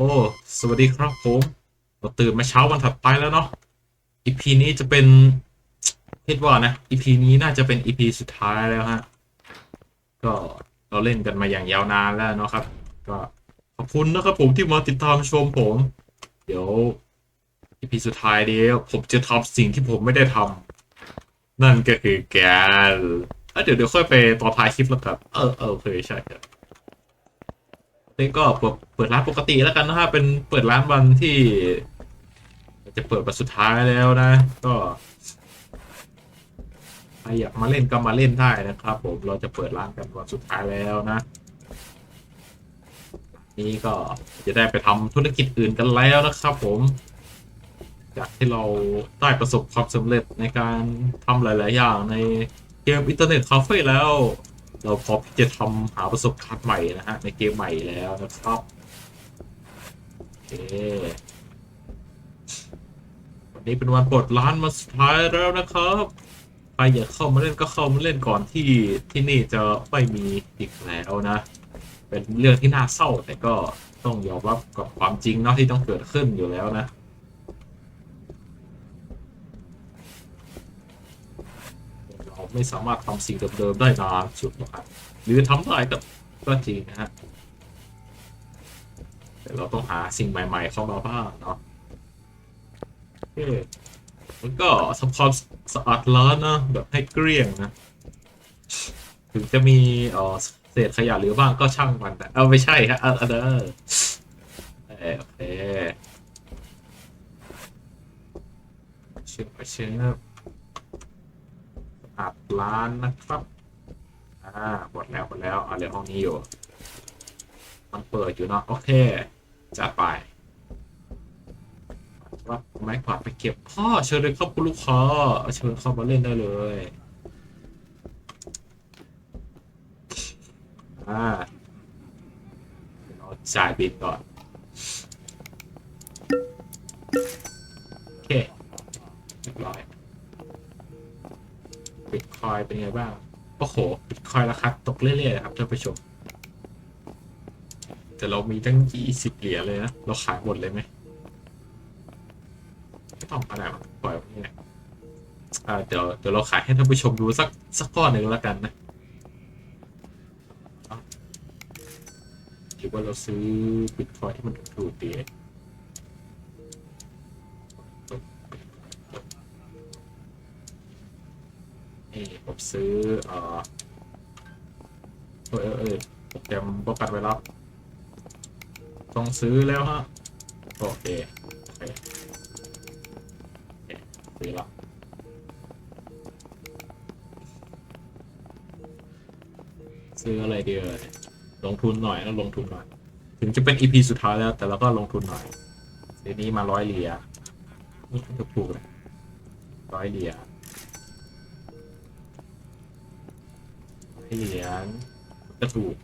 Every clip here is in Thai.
โอ้ สวัสดีครับผมเราตื่นมาเช้าวันถัดไปแล้วเนาะ EP นี้จะเป็นคิดว่านะ EP นี้น่าจะเป็น EP สุดท้ายแล้วฮะ ก็เราเล่นกันมาอย่างยาวนานแล้วเนาะครับ ก็ขอบคุณนะครับผมที่มาติดตามชมผม เดี๋ยว EP สุดท้ายนี้ผมจะทำสิ่งที่ผมไม่ได้ทำนั่นก็คือการเอ้ยเดี๋ยวเดี๋ยวค่อยไปต่อท้ายคลิปแล้วกันเออเออโอเคใช่ครับ นี่ก็เปิดเปิดร้านปกติแล้วกันนะฮะเป็นเปิดร้านวันที่ จะเปิดวันสุดท้ายแล้วนะ ก็ใครอยากมาเล่นก็มาเล่นได้นะครับ ผมเราจะเปิดร้านกันวันสุดท้ายแล้วนะ นี่ก็จะได้ไปทำธุรกิจอื่นกันแล้วนะครับ ผมจากที่เราได้ประสบความสำเร็จในการทำหลาย ๆ อย่างในเกมอินเทอร์เน็ตคาเฟ่แล้ว เราพร้อมที่จะทำหาประสบการณ์ใหม่นะฮะ ในเกมใหม่แล้วนะครับโอเควันนี้เป็นวันปิดร้านมาสุดท้ายแล้วนะครับใครอยากเข้ามาเล่นก็เข้ามาเล่นก่อนที่ที่นี่จะไม่มีอีกแล้วนะ เป็นเรื่องที่น่าเศร้าแต่ก็ต้องยอมรับกับความจริงเนาะที่ต้องเกิดขึ้นอยู่แล้วนะ เรา ไม่สามารถทำสิ่งเดิมๆได้นานสุดหรอกครับหรือทำได้ก็ก็จริงนะฮะแต่เราต้องหาสิ่งใหม่ๆเข้ามาบ้างเนาะโอเคมันก็ทำความสะอาดร้านนะแบบให้เกลี้ยงนะ ถึงจะมีเออเศษขยะหลือบ้างก็ช่างมันแต่เอาไม่ใช่ฮะเออเออเออเอโอเคเชื่อเชื่อ อัดร้านนะครับ อ่าหมดแล้วหมดแล้วเอาเหลือห้องนี้อยู่ มันเปิดอยู่เนาะโอเคจัดไปว่าไม้กวาดไปเก็บพ่อเชิญเลยครับคุณลูกค้าเชิญเข้ามาเล่นได้เลยอ่าเราจ่ายบินก่อน คอยเป็นไงบ้าง โอ้โหบิตคอยราคาตกเรื่อยๆนะครับท่านผู้ชม แต่เรามีตั้งยี่สิบเหรียญเลยนะ เราขายหมดเลยไหมไม่ต้องอะไรหรอกปล่อยไว้เนี่ยอ่าเดี๋ยวเดี๋ยวเราขายให้ท่านผู้ชมดูสักสักก้อนหนึ่งแล้วกันนะเอาคิดว่าเราซื้อบิตคอยที่มันถูกๆดี นี่ผมซื้อเออเออเออเออโปรแกรมป้องกันไว้รัสต้องซื้อแล้วฮะ โอเค โอเคซื้อแล้วซื้ออะไรดีเอ่ยลงทุนหน่อยแล้วลงทุนหน่อย ถึงจะเป็น EP สุดท้ายแล้วแต่เราก็ลงทุนหน่อยเดี๋ยวนี้มาร้อยเหรียญนี่ถูกๆเลยร้อยเหรียญ เหรียญก็ถูก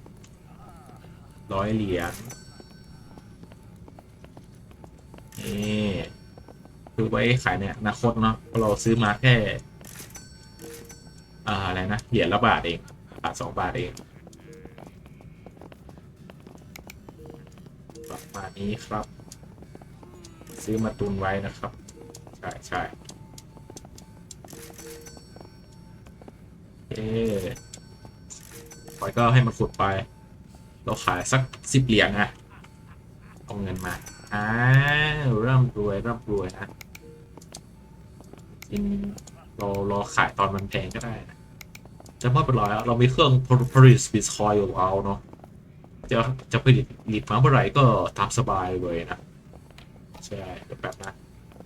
ร้อยเหรียญนี่คือไว้ขายเนี่ยอนาคตเนาะเพราะเราซื้อมาแค่อ่าอะไรนะเหรียญละบาทเองบาทสองบาทเองประมาณนี้ครับ ซื้อมาตุนไว้นะครับ ใช่ใช่เอ๊ อยก็ให้มันขุดไป เราขายสักสิบเหรียญนะเอาเงินมาอ้าวร่ำรวยร่ำรวยนะเราเราขายตอนมันแพงก็ได้นะจะไม่เป็นไรอะเรามีเครื่องผลิตบิตคอยของเราเนาะจะจะผลิตผลิตมาเมื่อไหร่ก็ตามสบายเลยนะ ใช่เดี๋ยวแป๊บนะ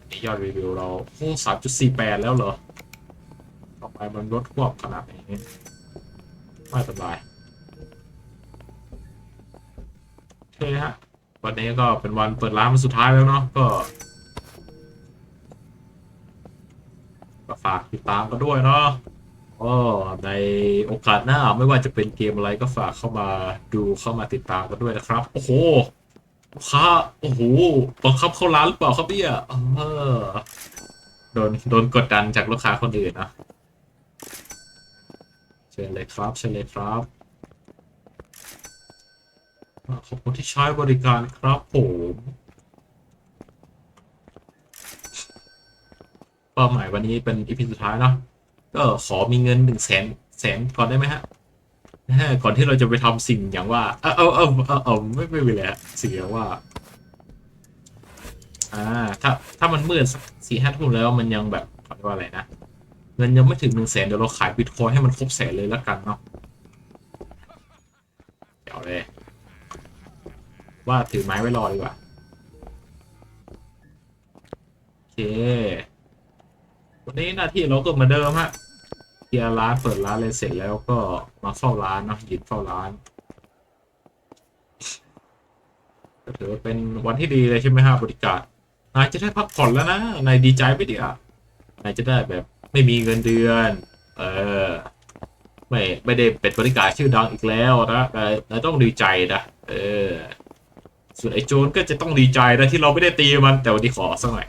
อันนี่ยอดรีวิวเราโอ้สามจุดสี่แปดแล้วเหรอ ต่อไปมันลดควบขนาดไหนไม่เป็นไเคฮะ วันนี้ก็เป็นวันเปิดร้านวันสุดท้ายแล้วเนาะก็ก็ฝากติดตามกันด้วยเนาะก็ในโอกาสหน้าไม่ว่าจะเป็นเกมอะไรก็ฝากเข้ามาดูเข้ามาติดตามกันด้วยนะครับ โอ้โหลูกค้าโอ้โหบังคับเข้าร้านหรือเปล่าครับเนี่ยเออโดนโดนกดดันจากลูกค้าคนอื่นนะเชิญเลยครับเชิญเลยครับ ขอบคุณที่ใช้บริการครับผมเป้าหมายวันนี้เป็นอีพีสุดท้ายเนาะก็ขอมีเงินหนึ่งแสนแสนก่อนได้ไหมฮะก่อนที่เราจะไปทำสิ่งอย่างว่า เออเออเออเออเออไม่ไม่เป็นไรสิ่งอย่างว่า อ่า ถ้าถ้ามันมืดสักสี่ห้าทุ่มแล้วมันยังแบบเขาเรียกว่าอะไรนะเงินยังไม่ถึงหนึ่งแสนเดี๋ยวเราขายบิตคอยให้มันครบแสนเลยแล้วกันเนาะเดี๋ยวเลย ว่าถือไม้ไว้รอดีกว่า โอเค วันนี้หน้าที่เราก็เหมือนเดิมฮะเคลียร์ร้านเปิดร้านเลยเสร็จแล้วก็มาเฝ้าร้านเนาะยืนเฝ้าร้านก็ถือว่าเป็นวันที่ดีเลยใช่ไหมฮะบริการนายจะได้พักผ่อนแล้วนะนายดีใจไหมเดียนายจะได้แบบไม่มีเงินเดือน เออไม่ไม่ได้เป็นบริการชื่อดังอีกแล้วนะนายนายต้องดีใจนะเออ ส่วนไอ้โจนก็จะต้องดีใจนะที่เราไม่ได้ตีมันแต่วันนี้ขอสักหน่อย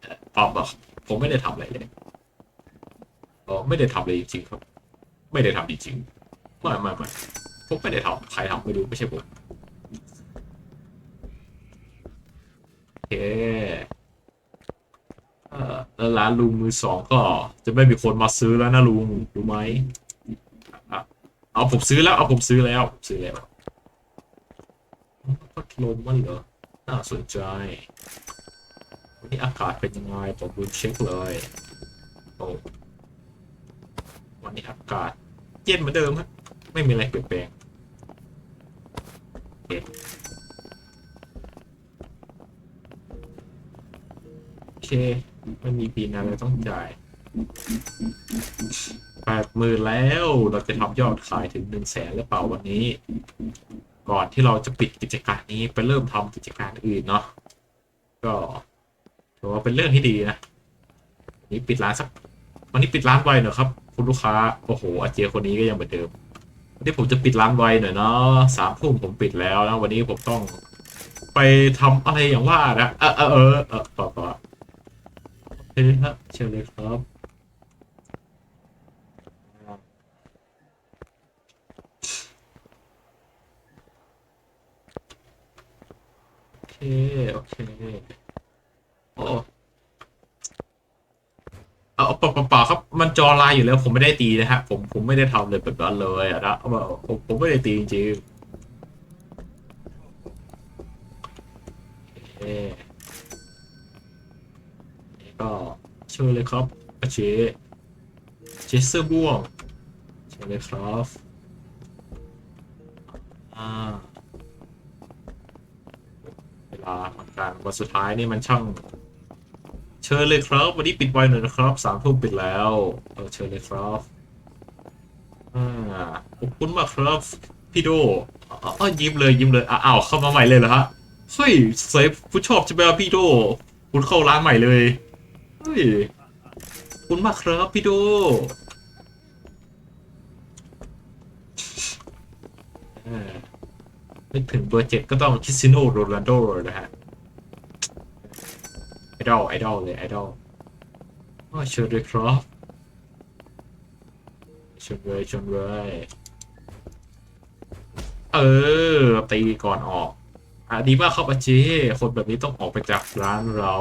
เอ่อตอบบอกผมไม่ได้ทำอะไรเลยอ๋อไม่ได้ทำเลยจริงๆครับ ไม่ได้ทำจริงๆไม่ไม่ไม่ผมไม่ได้ทำใครทำไม่รู้ไม่ใช่ผมโอเคเออแล้วร้านลุงมือสองก็จะไม่มีคนมาซื้อแล้วนะลุงรู้ไหมเอาผมซื้อแล้วเอาผมซื้อแล้วซื้อแล้ว พัดลมมันเหรอ น่าสนใจ วันนี้อากาศเป็นยังไงผมดูเช็คเลยโอ้วันนี้อากาศเย็นเหมือนเดิมครับ ไม่มีอะไรเปลี่ยนแปลงโอเคโอเคไม่มีปีนั้นเราต้องจ่ายแปดหมื่นแล้ว เราจะทำยอดขายถึงหนึ่งแสนหรือเปล่าวันนี้ ก่อนที่เราจะปิดกิจการนี้ไปเริ่มทำกิจการอื่นเนาะก็ถือว่าเป็นเรื่องที่ดีนะวันนี้ปิดร้านสักวันนี้ปิดร้านไวหน่อยครับ คุณลูกค้าโอ้โหอาเจียคนนี้ก็ยังเหมือนเดิมวันนี้ผมจะปิดร้านไวหน่อยเนาะสามทุ่มผมปิดแล้วนะวันนี้ผมต้องไปทำอะไรอย่างว่านะเออเออเออเออต่อต่อโอเคครับเชิญเลยครับ โอเค โอ้เอาเอาเปล่าเปล่าครับ มันจอลายอยู่แล้วผมไม่ได้ตีนะฮะ ผมผมไม่ได้ทำเลยแบบนั้นเลยอะนะเอาผมผมไม่ได้ตีจริงๆโอเคนี่ก็เชิญเลยครับอาเชเชสเซอร์บ่วงเชิญเลยครับ สุดท้ายนี่มันช่าง เชิญเลยครับ วันนี้ปิดไวหน่อยนะครับสามทุ่มปิดแล้วเออเชิญเลยครับอ่าขอบคุณมากครับพี่โดอ๋อยิ้มเลยยิ้มเลยอ้าวเข้ามาใหม่เลยเหรอฮะเฮ้ยเซฟผู้ชอบใช่ไหมครับพี่โดคุณเข้าร้านใหม่เลยเฮ้ยขอบคุณมากครับพี่โดอ่านึกถึงเบอร์เจ็ดก็ต้องคิสติโนโรนัลโดนะฮะ ดอลไอดอลเลยไอดอลอ๋อเชิญเลยครับเชิญเลยเชิญเลยเออตีก่อนออกอะดีมากครับอาเจคนแบบนี้ต้องออกไปจากร้านเรา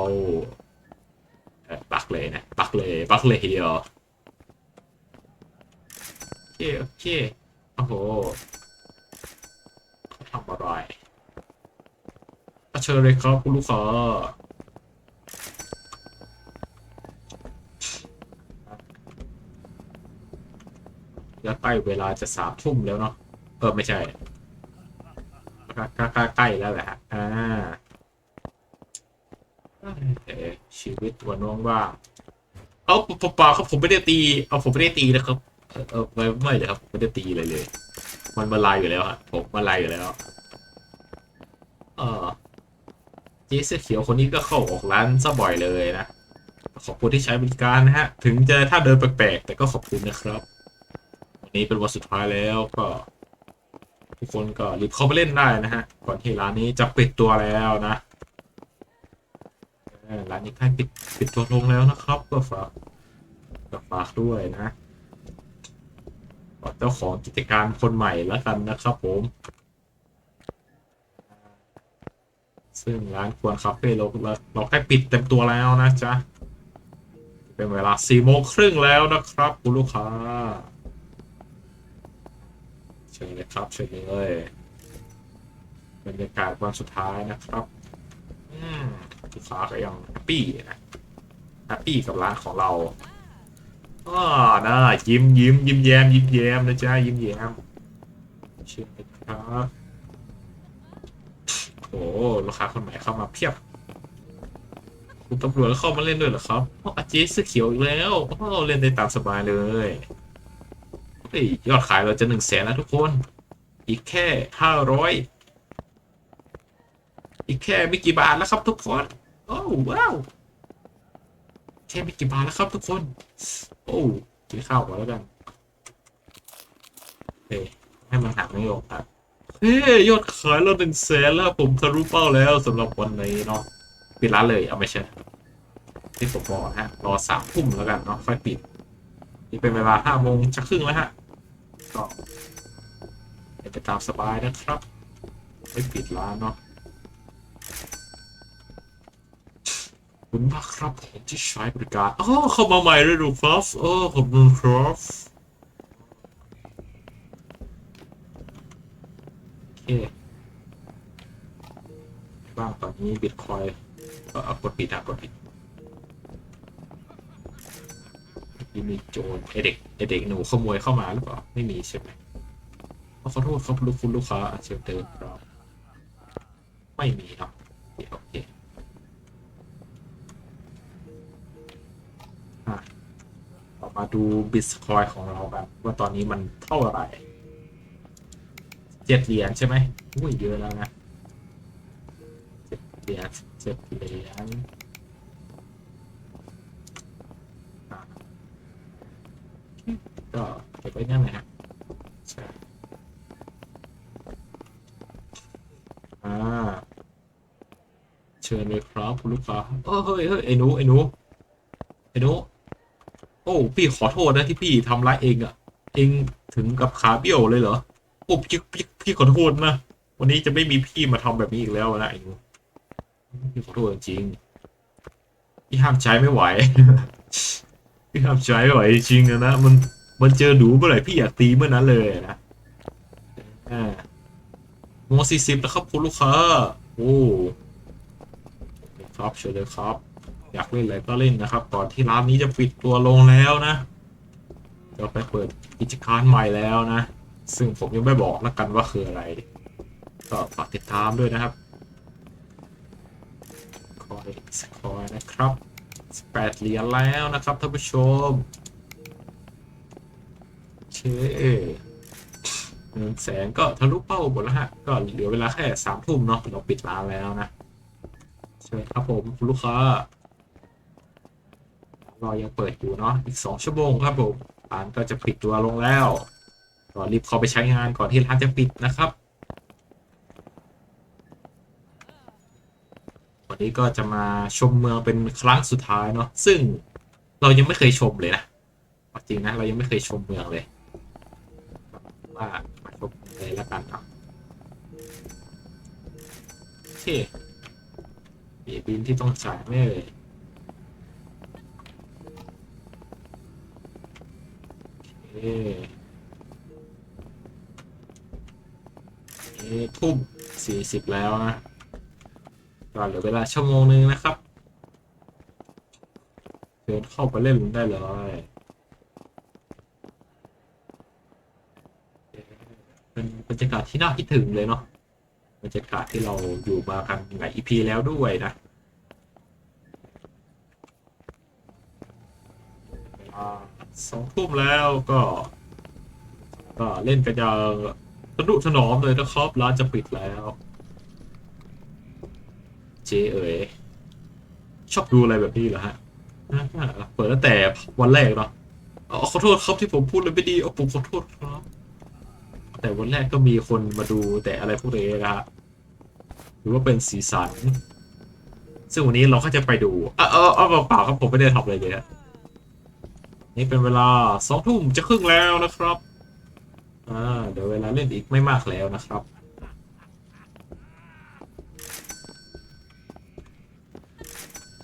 เออปักเลยนะปักเลยปักเลยทีเดียวโอเคโอเคโอ้โหเขาทำอะไรเชิญเลยครับคุณลูกค้า แล้ว ใกล้เวลาจะสามทุ่มแล้วเนาะเออไม่ใช่ใกล้ใกล้ใกล้แล้วแหละฮะอ่าเออชีวิตวันว่างๆเอาปปาครับผมไม่ได้ตี เอาผมไม่ได้ตีนะครับ เออไม่ไม่เลยครับไม่ได้ตีเลยเลย มันมาลายอยู่แล้วฮะผมมาลายอยู่แล้วเออเจ๊เสื้อเขียวคนนี้ก็เข้าออกร้านซะบ่อยเลยนะ ขอบคุณที่ใช้บริการนะฮะ ถึงจะถ้าเดินแปลกๆ แต่ก็ขอบคุณนะครับ นี้เป็นวันสุดท้ายแล้วก็ทุกคนก็รีบเข้าไปเล่นได้นะฮะ ก่อนที่ร้านนี้จะปิดตัวแล้วนะร้านนี้ใกล้ปิดปิดตัวลงแล้วนะครับ ก็ฝากก็ฝากด้วยนะก็จ้าของกิจการคนใหม่แล้วกันนะครับผม ซึ่งร้านควรคาเฟ่เราเราใกล้ปิดเต็มตัวแล้วนะจ๊ะ เป็นเวลาสี่โมงครึ่งแล้วนะครับ คุณลูกค้า เชิญเลยครับเชิญเลยบรรยากาศวันสุดท้ายนะครับอืมลูกค้าก็ยังแฮปปี้นะแฮปปี้กับร้านของเราอ่าน่ายิ้มยิ้มยิ้มแย้มยิ้มแย้มนะจ๊ะยิ้มแย้มเชิญเลยครับโอ้ลูกค้าคนใหม่เข้ามาเพียบคุณตำรวจเข้ามาเล่นด้วยเหรอครับอ๋ออาเจเสื้อเขียวอีกแล้วโอ้เล่นได้ตามสบายเลย เฮ้ยยอดขายเราจะหนึ่งแสนแล้วทุกคน อีกแค่ห้าร้อยอีกแค่ไม่กี่บาทแล้วครับทุกคน โอ้ว้าวแค่ไม่กี่บาทแล้วครับทุกคน โอ้กินข้าวก่อนแล้วกันเฮ้ยให้มันหักไม่ลงครับเฮ้ยยอดขายเราหนึ่งแสนแล้วผมทะลุเป้าแล้วสำหรับวันนี้เนาะปิดร้านเลยเอาไม่ใช่ที่ผมบอกฮะรอสามทุ่มแล้วกันเนาะค่อยปิดนี่เป็นเวลาห้าโมงจะครึ่งแล้วฮะ ก็เป็นไปตามสบายนะครับ ไม่ปิดร้านเนาะคุณมากครับผมที่ใช้บริการอ๋อเข้ามาใหม่เลยดูครับโอ้ขอบคุณครับโอเคบ้างตอนนี้บิตคอยก็เอากดปิดนะกดปิด มีมีโจรไอเด็กไอเด็กหนูขโมยเข้ามาหรือเปล่าไม่มีใช่ไหมขอโทษครับลูกคุณลูกค้าเชิญเดินครับไม่มีเนาะโอเคโอเคอะเรามาดูบิตคอยของเรากันว่าตอนนี้มันเท่าไหร่เจ็ดเหรียญใช่ไหมอุ้ยเยอะแล้วนะเจ็ดเหรียญเจ็ดเหรียญอะ ก็เก็บไว้นั่นแหละฮะใช่อ่าเชิญเลยครับคุณลูกค้าเออเฮ้ยเฮ้ยไอ้หนูไอ้หนูไอ้หนูโอ้พี่ขอโทษนะที่พี่ทำร้ายเองอะ เองถึงกับขาเบี้ยวเลยเหรอโอ้พี่พี่พี่ขอโทษนะวันนี้จะไม่มีพี่มาทำแบบนี้อีกแล้วนะไอ้หนูพี่ขอโทษจริงพี่ห้ามใจไม่ไหว พี่ห้ามใจไม่ไหวจริงๆอะนะมัน มันเจอหนูเมื่อไหร่พี่อยากตีเมื่อนั้นเลยนะอ่ามสี่สิบแล้วครับคุณลูกค้า โอ้ครับเชิญเลยครับ อยากเล่นอะไรก็เล่นนะครับ ก่อนที่ร้านนี้จะปิดตัวลงแล้วนะจะไปเปิดกิจการใหม่แล้วนะ ซึ่งผมยังไม่บอกแล้วกันว่าคืออะไร ก็ฝากติดตามด้วยนะครับคอยสคอยนะครับแปดเหรียญแล้วนะครับท่านผู้ชม แสนก็ทะลุเป้าหมดแล้วฮะ ก็เหลือเวลาแค่สามทุ่มเนาะเราปิดร้านแล้วนะเชิญครับผมคุณลูกค้ารอยังเปิดอยู่เนาะอีกสองชั่วโมงครับผมร้านก็จะปิดตัวลงแล้วก็รีบเข้าไปใช้งานก่อนที่ร้านจะปิดนะครับ วันนี้ก็จะมาชมเมืองเป็นครั้งสุดท้ายเนาะซึ่งเรายังไม่เคยชมเลยนะจริงนะเรายังไม่เคยชมเมืองเลย ว่ามาชมเลยแล้วกันเนาะโอเคมีบินที่ต้องจ่ายไม่เอ่ยโอเคทุ่มสี่สิบแล้วนะก็เหลือเวลาชั่วโมงนึงนะครับเดินเข้าไปเล่นได้เลย เป็นบรรยากาศที่น่าคิดถึงเลยเนาะบรรยากาศที่เราอยู่มากันหลายอีพีแล้วด้วยนะสองทุ่มแล้วก็ ก็เล่นกันอย่างสนุกถนอมเลยนะครับร้านจะปิดแล้ว เจเอ๋ยชอบดูอะไรแบบนี้เหรอฮะเปิดตั้งแต่วันแรกเนาะขอโทษครับที่ผมพูดเลยไม่ดีเอาผมขอโทษครับ แต่วันแรกก็มีคนมาดูแต่อะไรพวกนี้นะฮะหรือว่าเป็นสีสัน ซึ่งวันนี้เราก็จะไปดูอะเออเออเปล่าครับผมไม่ได้ทำอะไรเลยฮะนี่เป็นเวลาสองทุ่มจะครึ่งแล้วนะครับอ่าเดี๋ยวเวลาเล่นอีกไม่มากแล้วนะครับ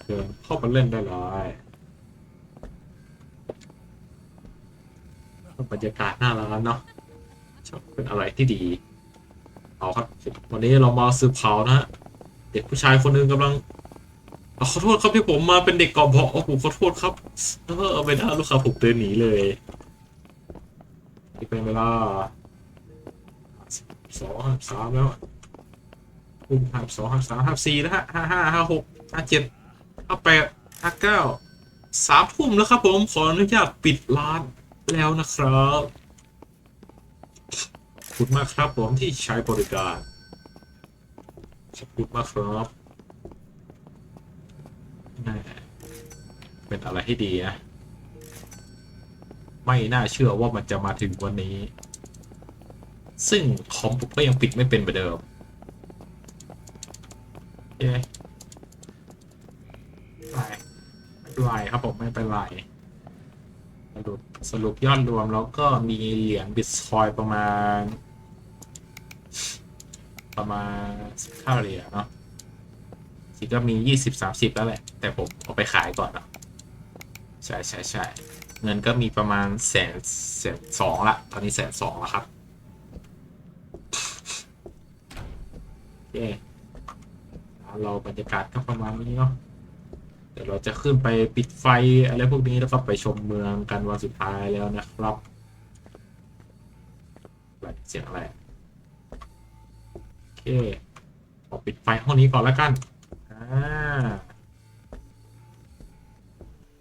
เชิญเข้าไปเล่นได้เลยบรรยากาศน้าร้านเนาะ ชอบเป็นอะไรที่ดี เอาครับ วันนี้เรามาสืบข่าวนะฮะ เด็กผู้ชายคนหนึงกำลังขอโทษครับที่ผมมาเป็นเด็กกอบโอ้โหขอโทษครับเออไม่ได้ลูกค้าผมเดินหนีเลยนี่เป็นเวลาสองห้าสามแล้วอุ้มห้าสองห้าสามห้าสี่นะฮะห้าห้าห้าหกห้าเจ็ดห้าแปดห้าเก้าสามทุ่มแล้วครับผมขออนุญาตปิดร้านแล้วนะครับ คุณมากครับผมที่ใช้บริการ ขอบคุณมากครับเป็นอะไรที่ดีนะ ไม่น่าเชื่อว่ามันจะมาถึงวันนี้ ซึ่งคอมผมก็ยังปิดไม่เป็นเหมือนเดิมเย้ไม่ไม่เป็นไรครับผมไม่เป็นไรสรุปสรุปยอดรวมแล้วก็มีเหรียญบิตคอยประมาณ ประมาณสิบห้าเหรียเนาะสิก็มียี่สิบสามสิบแล้วแหละ แต่ผมเอาไปขายก่อนเนาะใช่ใช่ใช่เงินก็มีประมาณแสนแสนสองละตอนนี้แสนสองแล้วครับโอเคร้เราบรรยากาศก็ประมาณนี้เนาะเดี๋ยวเราจะขึ้นไปปิดไฟอะไรพวกนี้แล้วก็ไปชมเมืองกันวันสุดท้ายแล้วนะครับแบบเสียงอะไร ขอปิดไฟห้องนี้ก่อนแล้วกัน อ่า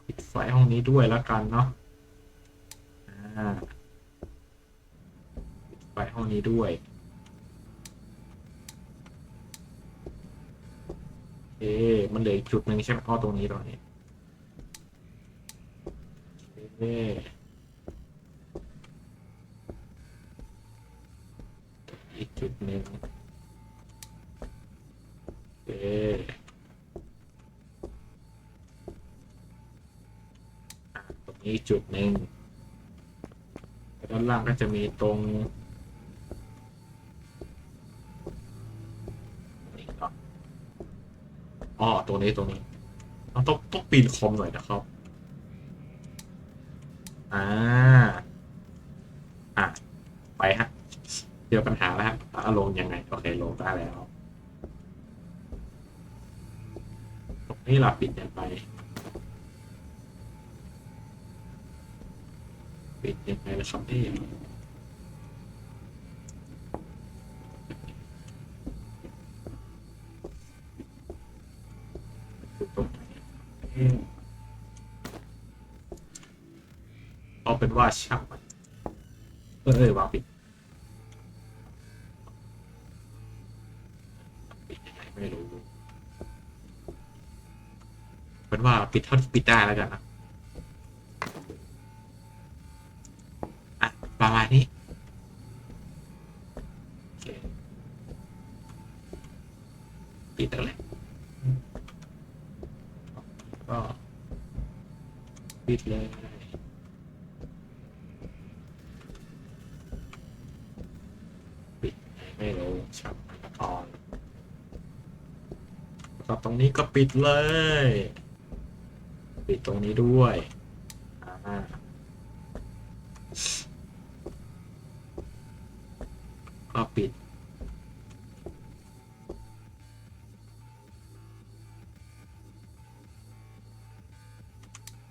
ปิดไฟห้องนี้ด้วยแล้วกันเนาะ อ่า ปิดไฟห้องนี้ด้วย เอ๊มันเหลืออีกจุดหนึ่งใช่ไหมอ้อตรงนี้ตรงนี้เอ๊อีกจุดหนึ่ง นี้จุดหนึ่งด้านล่างก็จะมีตรงอ๋อตรงนี้ตรงนี้เราต้องต้องปีนคอมหน่อยนะครับ อ่า อะ ไปฮะเจอปัญหาแล้วฮะอาลงยังไง โอเค ลงได้แล้ว ตรงนี้เราปิดยังไง ปิดยังไงล่ะครับนี่ตรงนเอ๊ะเอาเป็นว่าช่างมันเออเออวางปิดปิดยังไงไม่รู้เป็นว่าปิดเท่าที่ปิดได้แล้วกันนะ อะประมาณนี้โอเคปิดแล้วแหละก็ปิดเลยปิด ไงไม่รู้ช่างมันละก่อนแล้วก็ตรงนี้ก็ปิดเลย ปิดตรงนี้ด้วยอ่าก็ปิด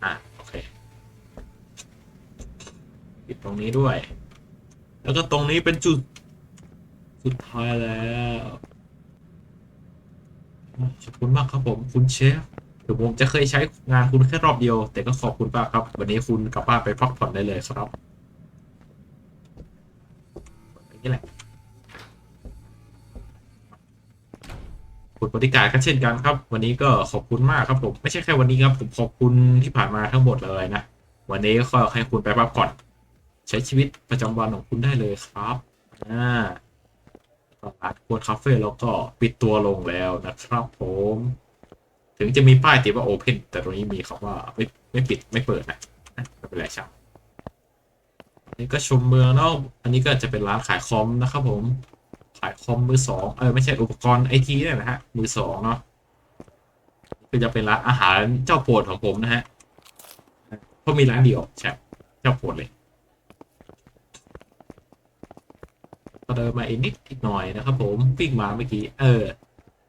อะโอเค ปิดตรงนี้ด้วย แล้วก็ตรงนี้เป็นจุด สุดท้ายแล้วขอบคุณมากครับผมคุณเชฟถึงผมจะเคยใช้งานคุณแค่รอบเดียว แต่ก็ขอบคุณมากครับ วันนี้คุณกลับบ้านไปพักผ่อนได้เลยครับนี้แหละคุณบริการก็เช่นกันครับ วันนี้ก็ขอบคุณมากครับผมไม่ใช่แค่วันนี้ครับ ผมขอบคุณที่ผ่านมาทั้งหมดเลยนะ วันนี้ก็ให้คุณไปพักผ่อน ใช้ชีวิตประจำวันของคุณได้เลยครับอ่า ร้านควนคาเฟ่แล้วก็ปิดตัวลงแล้วนะครับผม ถึงจะมีป้ายติดว่า Open แต่ตรงนี้มีคำว่าไม่ไม่ปิดไม่เปิดนะนะไม่เป็นไรช่างนี่ก็ชมเมืองเนาะอันนี้ก็จะเป็นร้านขายคอมนะครับผม ขายคอมมือสองเออไม่ใช่อุปกรณ์ไอทีเนี่ยนะฮะมือสองเนาะก็จะเป็นร้านอาหารเจ้าโปรดของผมนะฮะเพราะมีร้านเดียวใช่เจ้าโปรดเลย เดินมาอีกนิดอีกหน่อยนะครับผมวิ่งมาเมื่อกี้เออ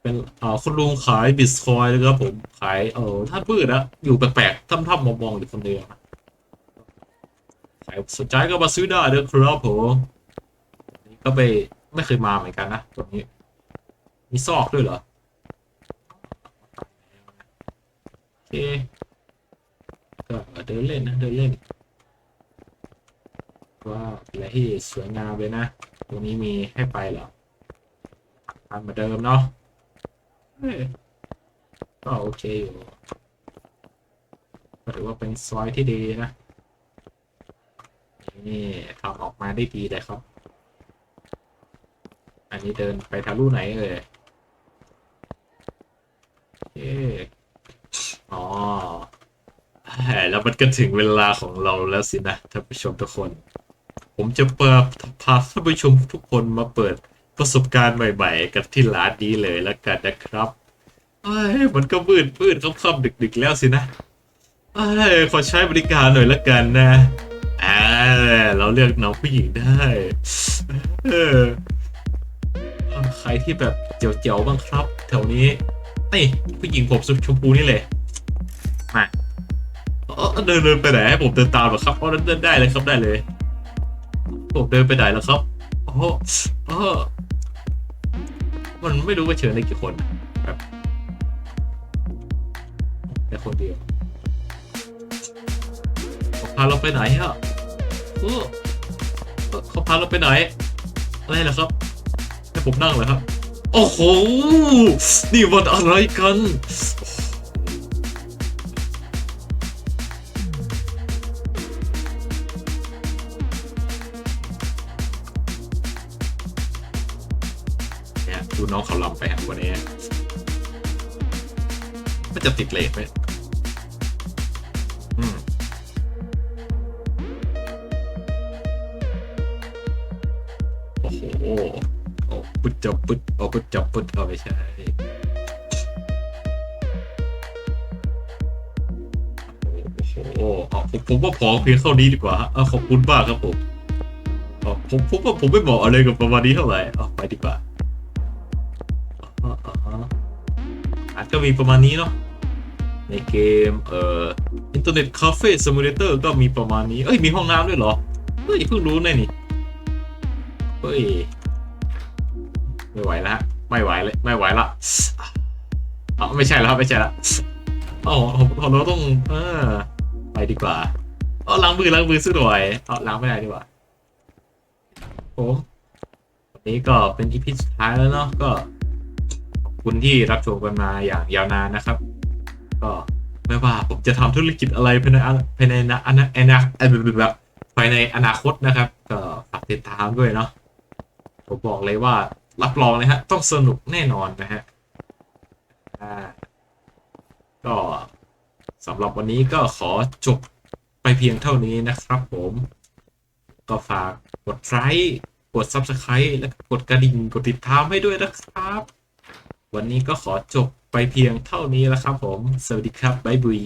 เป็นเอ่อคุณลุงขายบิตคอยน์นะครับผมขายเออท่านพืชนะอยู่แปลกๆท่ำๆมองๆอยู่คนเดียวใครสนใจก็มาซื้อได้เลยครับผมนี่ก็ไปไม่เคยมาเหมือนกันนะตรงนี้ มีซอกด้วยเหรอโอเคก็เดินเล่นนะเดินเล่น ว่าอะไรที่สวยงามเลยนะ ตรงนี้มีให้ไปเหรอทางเหมือนเดิมเนาะก็โอเคอยู่ก็ถือว่าเป็นซอยที่ดีนะ นี่ทำออกมาได้ดีเลยครับ อันนี้เดินไปทะลุไหนเอ่ยเอ๊ะอ๋อแล้วมันก็ถึงเวลาของเราแล้วสินะท่านผู้ชมทุกคน ผมจะเปิดพาท่านผู้ชมทุกคนมาเปิดประสบการณ์ใหม่ ๆ กันที่ร้านนี้เลยแล้วกันนะครับเอ้ยมันก็มืดมืดค่ำๆดึกๆแล้วสินะเอ้ยขอใช้บริการหน่อยละกันนะอ่าเราเลือกน้องผู้หญิงได้เออใครที่แบบเจ๋วๆบ้างครับ แถวนี้นี่ผู้หญิงผมชมพูนี่เลยมาเอ้อเดินเดินไปไหนให้ผมเดินตามหรอครับอ๋อเดินได้เลยครับได้เลย ผมเดินไปไหนแล้วครับโอ้โหโอ้โหมันไม่รู้ว่าเชิญได้กี่คนแบบแค่คนเดียวเขาพาเราไปไหนฮะโอ้เขาพาเราไปไหน อะไรเหรอครับ ให้ผมนั่งเหรอครับ โอ้โห นี่มันอะไรกันเดูน้องเขาลำไปฮะวันนี้มันจะติดเลทไหมอืมโอ้โหโอ้ปึ๊ดจับปึ๊ดเอาปึ๊ดจับปึ๊ดเอาไม่ใช่โอ้โหเอาผมผมว่าพอเพียงเท่านี้ดีกว่าฮะขอบคุณมากครับผมเอาผมผมว่าผมไม่เหมาะอะไรกับประมาณนี้เท่าไหร่เอไปดีกว่า ก็มีประมาณนี้เนาะในเกมเอ่ออินเทอร์เน็ตคาเฟ่ซิมูเลเตอร์ก็มีประมาณนี้ เอ้ย มีห้องน้ำด้วยเหรอ เฮ้ย เพิ่งรู้เนี่ยนี่เฮ้ย ไม่ไหวแล้วฮะไม่ไหวเลยไม่ไหวละอ๋อไม่ใช่แล้วไม่ใช่ละอ๋อผมผมเราต้องเออไปดีกว่าอ๋อล้างมือล้างมือสู้หน่อยอ๋อล้างไม่ได้ดีกว่าผมวันนี้ก็เป็นอีพีสุดท้ายแล้วเนาะก็ คุณที่รับชมกันมาอย่างยาวนานนะครับ ก็ไม่ว่าผมจะทำธุรกิจอะไรภายในภายในอนาอนาแบบภายในอนาคตนะครับ ก็ฝากติดตามด้วยเนาะผมบอกเลยว่ารับรองเลยฮะ ต้องสนุกแน่นอนนะฮะก็สำหรับวันนี้ก็ขอจบไปเพียงเท่านี้นะครับผม ก็ฝากกดไลค์กด Subscribe และกดกระดิ่งกดติดตามให้ด้วยนะครับ วันนี้ก็ขอจบไปเพียงเท่านี้แล้วครับผม สวัสดีครับบ๊ายบาย